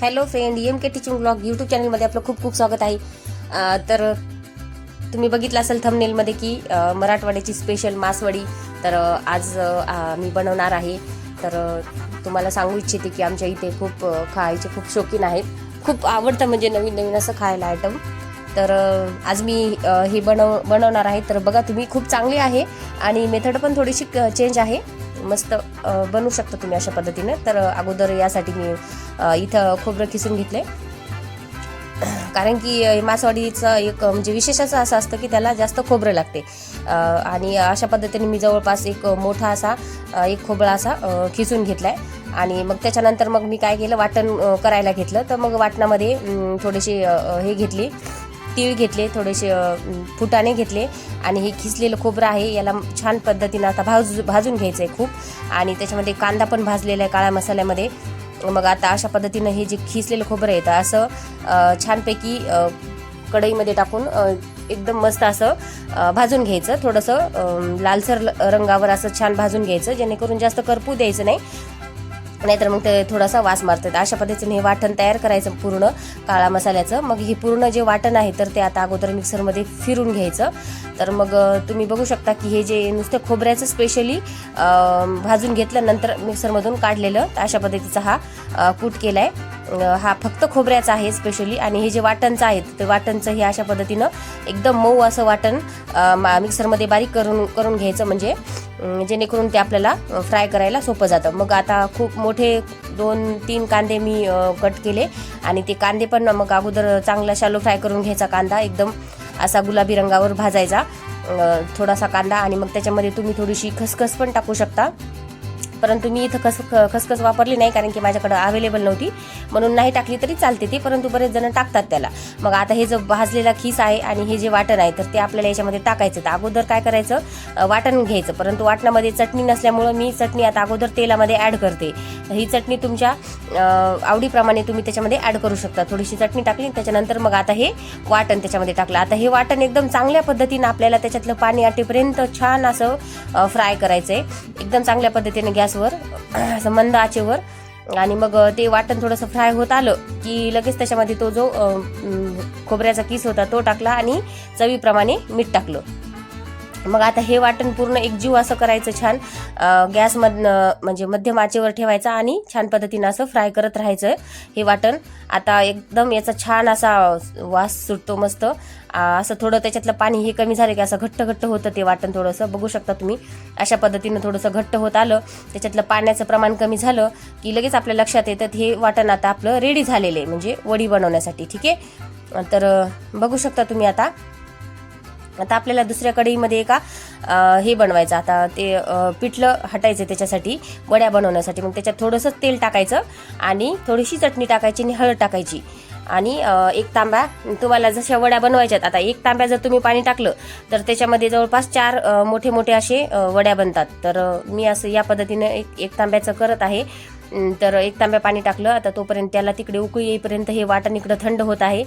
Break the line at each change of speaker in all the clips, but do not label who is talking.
Hello friend M K teaching blog YouTube चॅनलमध्ये आपलं खूप खूप स्वागत आहे. तर तुम्ही बघितलं असेल थंबनेलमध्ये की मराठवाड्याची स्पेशल मासवडी. तर आज मी बनवणार आहे. तर तुम्हाला सांगू इच्छिते की आमच्या इथे खूप खायचे खूप शौकीन आहेत. खूप आवडतं म्हणजे नवीन नवीन असं खायला आयटम तर आज मी हे बनव बनवणार आहे. तर बघा तुम्ही खूप चांगली आहे आणि मेथड पण थोडीशी चेंज आहे. मस्त बनू बनवू शकता तुम्ही अशा पद्धतीने. तर अगोदर यासाठी मी इथं खोबरं खिसून घेतलंय. कारण की मासवाडीचं एक म्हणजे विशेष असं असं असतं की त्याला जास्त खोबरं लागते. आणि अशा पद्धतीने मी जवळपास एक मोठा असा एक खोबळा असा खिसून घेतला आहे आणि मग त्याच्यानंतर मग मी काय केलं वाटण करायला घेतलं. तर मग वाटणामध्ये थोडीशी थोडेसे हे घेतली. तीळ घेतले थोडेसे फुटाणे घेतले आणि हे खिसलेलं खोबरं आहे. याला छान पद्धतीनं आता भाज भाजून घ्यायचं आहे खूप. आणि त्याच्यामध्ये कांदा पण भाजलेला आहे काळ्या मसाल्यामध्ये. मग आता अशा पद्धतीनं हे जे खिसलेलं खोबरं आहे तर असं छानपैकी कढईमध्ये टाकून एकदम मस्त असं भाजून घ्यायचं. थोडंसं लालसर ल- रंगावर असं छान भाजून घ्यायचं. जेणेकरून जास्त करपू द्यायचं नाही. नाहीतर मग ते थोडासा वास मारतात. अशा पद्धतीने हे वाटण तयार करायचं पूर्ण काळा मसाल्याचं. मग हे पूर्ण जे वाटण आहे तर ते आता अगोदर मिक्सरमध्ये फिरून घ्यायचं. तर मग तुम्ही बघू शकता की हे जे नुसतं खोबऱ्याचं स्पेशली भाजून घेतलं नंतर मिक्सरमधून काढलेलं तर अशा पद्धतीचा हा कूट केला आहे हा फक्त खोबऱ्याचा आहे स्पेशली आणि हे जे वाटणचं आहे ते वाटणचं हे अशा पद्धतीनं एकदम मऊ असं वाटण मा- मिक्सरमध्ये बारीक करून करून घ्यायचं म्हणजे जेणेकरून ते आपल्याला फ्राय करायला सोपं जातं. मग आता खूप मोठे दोन तीन कांदे मी कट केले. आणि ते कांदे पण मग अगोदर चांगला शालो फ्राय करून घ्यायचा कांदा एकदम असा गुलाबी रंगावर भाजायचा थोडासा कांदा. आणि मग त्याच्यामध्ये तुम्ही थोडीशी खसखस पण टाकू शकता. परंतु मी इथं खस ख- खसखस वापरली नाही कारण की माझ्याकडं अवेलेबल नव्हती. म्हणून नाही टाकली तरी चालते ती परंतु बरेच जण टाकतात त्याला. मग आता हे जो भाजलेला खीस आहे आणि हे जे वाटण आहे तर ते आपल्याला याच्यामध्ये टाकायचं. तर अगोदर काय करायचं? वाटण घ्यायचं. परंतु वाटणामध्ये चटणी नसल्यामुळं मी चटणी आता अगोदर तेलामध्ये ॲड करते. ही चटणी तुमच्या आवडीप्रमाणे तुम्ही त्याच्यामध्ये ॲड करू शकता. थोडीशी चटणी टाकली त्याच्यानंतर मग आता हे वाटण त्याच्यामध्ये टाकलं. आता हे वाटण एकदम चांगल्या पद्धतीनं आपल्याला त्याच्यातलं पाणी आटेपर्यंत छान असं फ्राय करायचं आहे एकदम चांगल्या पद्धतीने गॅसवर असं मंद आचेवर. आणि मग ते वाटण थोडंसं फ्राय होत आलं की लगेच त्याच्यामध्ये तो जो खोबऱ्याचा किस होता तो टाकला आणि चवीप्रमाणे मीठ टाकलं. मग आता हे वाटण पूर्ण एकजीव असं करायचं छान गॅसमधनं म्हणजे मध्यम आचेवर ठेवायचं आणि छान पद्धतीनं असं फ्राय करत राहायचं हे वाटण. आता एकदम याचा छान असा वास सुटतो मस्त. असं थोडं त्याच्यातलं पाणी हे कमी झालं की असं घट्ट घट्ट होतं ते वाटण थोडंसं. बघू शकता तुम्ही अशा पद्धतीनं थोडंसं घट्ट होत आलं. त्याच्यातलं पाण्याचं प्रमाण कमी झालं की लगेच आपल्या लक्षात येतं हे वाटण आता आपलं रेडी झालेलं आहे म्हणजे वडी बनवण्यासाठी ठीक आहे? तर बघू शकता तुम्ही आता. आता आपल्याला दुसऱ्या कढईमध्ये एका हे बनवायचं. आता ते पिठलं हटायचं त्याच्यासाठी वड्या बनवण्यासाठी. मग त्याच्यात थोडंसं तेल टाकायचं आणि थोडीशी चटणी टाकायची आणि हळद टाकायची. आणि एक तांब्या तुम्हाला जशा वड्या बनवायच्यात आता एक तांब्या जर तुम्ही पाणी टाकलं तर त्याच्यामध्ये जवळपास चार मोठे मोठे असे वड्या बनतात. तर मी असं या पद्धतीनं एक एक तांब्याचं करत आहे. तर एक तांब्या पाणी टाकलं. आता तोपर्यंत त्याला तिकडे उकळी येईपर्यंत हे वाटण इकडं थंड होत आहे.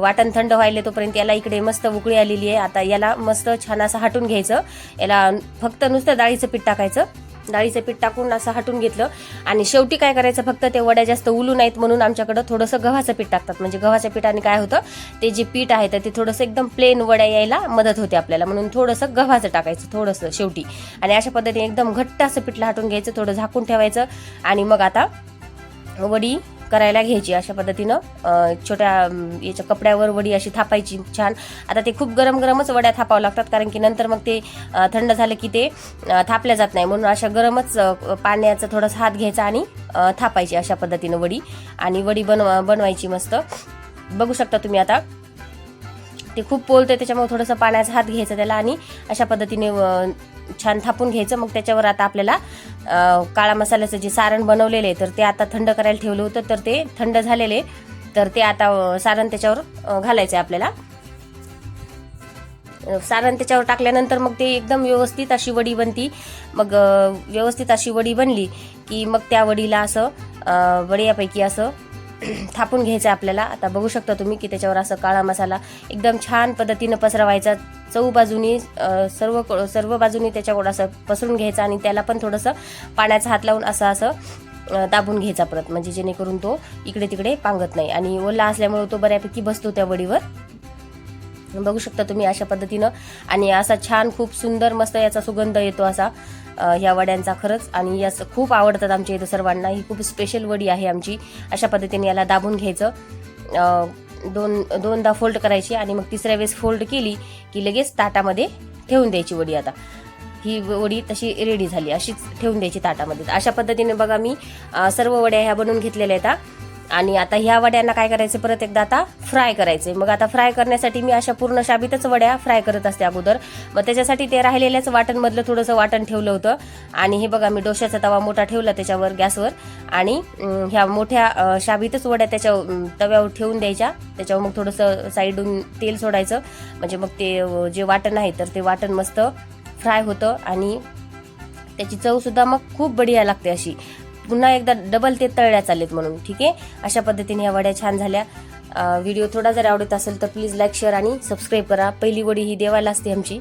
वाटण थंड व्हायला तोपर्यंत याला इकडे मस्त उकळी आलेली आहे. आता याला मस्त छान असं हटून घ्यायचं. याला फक्त नुसतं डाळीचं पीठ टाकायचं. डाळीचं पीठ टाकून असं हटून घेतलं. आणि शेवटी काय करायचं फक्त ते वड्या जास्त उलू नाहीत म्हणून आमच्याकडं थोडंसं गव्हाचं पीठ टाकतात. म्हणजे गव्हाच्या पिठाने काय होतं ते जे पीठ आहे तर ते थोडंसं एकदम प्लेन वड्या यायला मदत होते आपल्याला. म्हणून थोडंसं गव्हाचं टाकायचं थोडंसं शेवटी. आणि अशा पद्धतीने एकदम घट्ट असं पिठलं हटून घ्यायचं थोडं झाकून ठेवायचं. आणि मग आता वडी करायला घ्यायची अशा पद्धतीनं. छोट्या याच्या कपड्यावर वडी अशी थापायची छान. आता ते खूप गरम गरमच वड्या थापावं लागतात कारण की नंतर मग ते थंड झालं की ते थापल्या जात नाही. म्हणून अशा गरमच पाण्याचा थोडासा हात घ्यायचा आणि थापायची अशा पद्धतीनं वडी. आणि वडी बनवा बनवायची मस्त. बघू शकता तुम्ही आता ते खूप पोलतं त्याच्यामुळे थोडंसं पाण्याचा हात घ्यायचा त्याला आणि अशा पद्धतीने छान थापून घ्यायचं. मग त्याच्यावर आता आपल्याला काळा मसाल्याचं जे सारण बनवलेलं आहे तर ते आता थंड करायला ठेवलं होतं. तर ते थंड झालेले तर ते आता सारण त्याच्यावर घालायचं आहे आपल्याला. सारण त्याच्यावर टाकल्यानंतर मग ते एकदम व्यवस्थित अशी वडी बनती. मग व्यवस्थित अशी वडी बनली की मग त्या वडीला असं अं, वड्यापैकी असं थापून घ्यायचं आपल्याला. आता बघू शकता तुम्ही की त्याच्यावर असं काळा मसाला एकदम छान पद्धतीनं पसरवायचा. चौ बाजूनी सर्व सर्व बाजूनी त्याच्यावर असं पसरून घ्यायचं आणि त्याला पण थोडंसं पाण्याचा हात लावून असं असं दाबून घ्यायचा परत म्हणजे जेणेकरून तो इकडे तिकडे पांगत नाही. आणि ओला असल्यामुळे तो बऱ्यापैकी बसतो त्या वडीवर. बघू शकता तुम्ही अशा पद्धतीनं. आणि असा छान खूप सुंदर मस्त याचा सुगंध येतो असा ह्या वड्यांचा खरंच. आणि याच खूप आवडतात आमच्या इथं सर्वांना. ही खूप स्पेशल वडी आहे आमची. अशा पद्धतीने याला दाबून घ्यायचं. दोन दोनदा फोल्ड करायची आणि मग तिसऱ्या वेळेस फोल्ड केली की लगेच ताटामध्ये ठेवून द्यायची वडी आता. ही वडी तशी रेडी झाली. अशीच ठेवून द्यायची ताटामध्ये. अशा पद्धतीने बघा मी सर्व वड्या ह्या बनवून घेतलेल्या आहेत आणि आता ह्या वड्यांना काय करायचं? परत एकदा आता फ्राय करायचे. मग आता फ्राय करण्यासाठी मी अशा पूर्ण शाबीतच वड्या फ्राय करत असते अगोदर. मग त्याच्यासाठी ते राहिलेल्याच वाटणमधलं थोडंसं वाटण ठेवलं होतं. आणि हे बघा मी डोश्याचा तवा मोठा ठेवला त्याच्यावर गॅसवर. आणि ह्या मोठ्या शाबीतच वड्या त्याच्या तव्यावर ठेवून द्यायच्या. त्याच्यावर मग थोडंसं साईडून तेल सोडायचं. म्हणजे मग ते जे वाटण आहे तर ते वाटण मस्त फ्राय होतं. आणि त्याची चवसुद्धा मग खूप बढिया लागते अशी. पुन्हा एकदा डबल ते तळल्या चालेत म्हणून ठीक आहे? अशा पद्धतीने या वड्या छान झाल्या. व्हिडिओ थोडा जर आवडत असेल तर प्लीज लाईक शेअर आणि सबस्क्राईब करा. पहिली वडी ही देवाला असते आमची.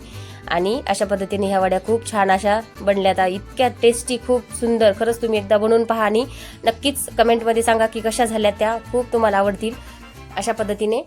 आणि अशा पद्धतीने ह्या वड्या खूप छान अशा बनल्या आता इतक्या टेस्टी खूप सुंदर. खरंच तुम्ही एकदा बनवून पहा आणि नक्कीच कमेंटमध्ये सांगा की कशा झाल्या त्या. खूप तुम्हाला आवडतील. अशा पद्धतीने